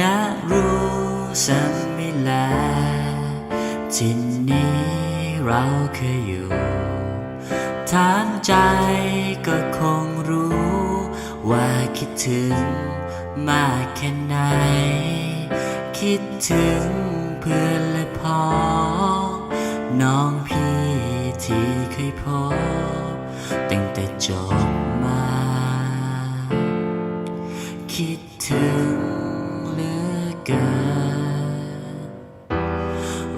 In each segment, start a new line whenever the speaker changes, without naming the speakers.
นะรู้สัมมิลาที่นี้เราเคยอยู่ ถามใจก็คงรู้ ว่าคิดถึงมากแค่ไหน คิดถึงเพื่อนและพอน้องพี่ที่เคยพบตั้งแต่จบมา คิดถึง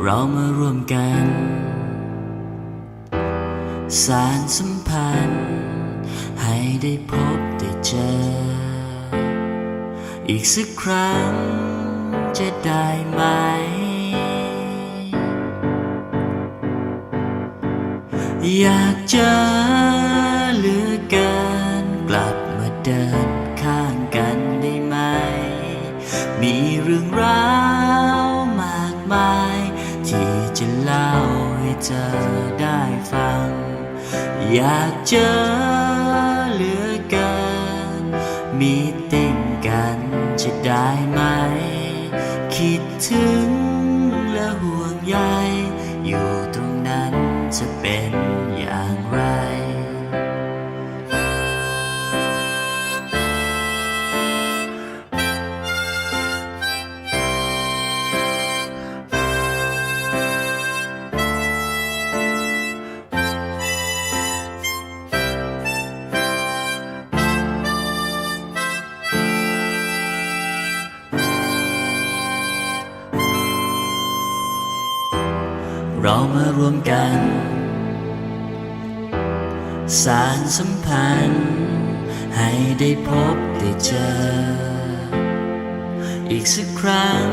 เรามาร่วมกัน สารสัมพันธ์ ให้ได้พบได้เจอ อีกสักครั้งจะได้ไหม อยากเจอ อยากเจอเหลือเกิน มีติ่งกันจะได้ไหม คิดถึงและห่วงใยอยู่ เรามารวมกัน สารสัมพันธ์ ให้ได้พบได้เจอ อีกสักครั้ง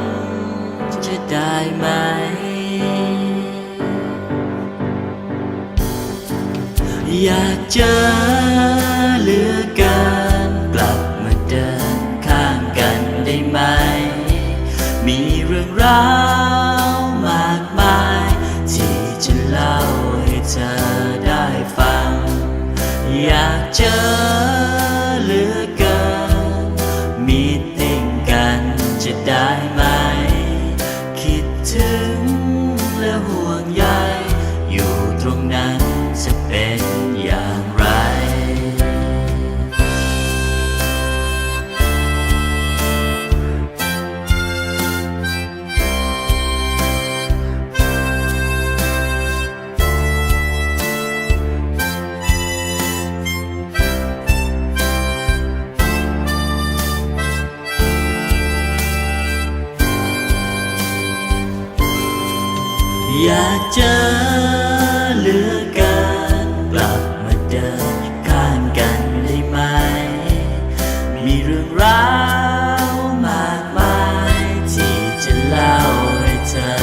จะได้ไหม อยากเจอเหลือเกินกลับมาเดินข้างกันได้ไหม มีเรื่องราว เธอได้ฟัง อยากเจอ อยากเจอเหลือกานกลับมาเดินข้างกันได้ไหม มีเรื่องราวมากมายที่จะเล่าให้เธอ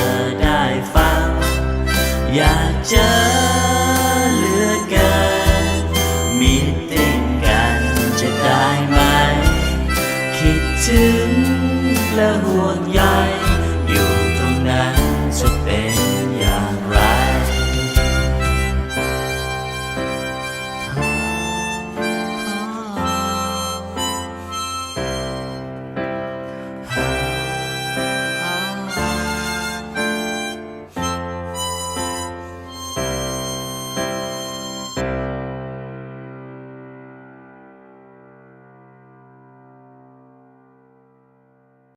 ได้ฟัง อยากเจอเหลือกันมีติ่งกันจะได้ไหม คิดถึงและห่วงใย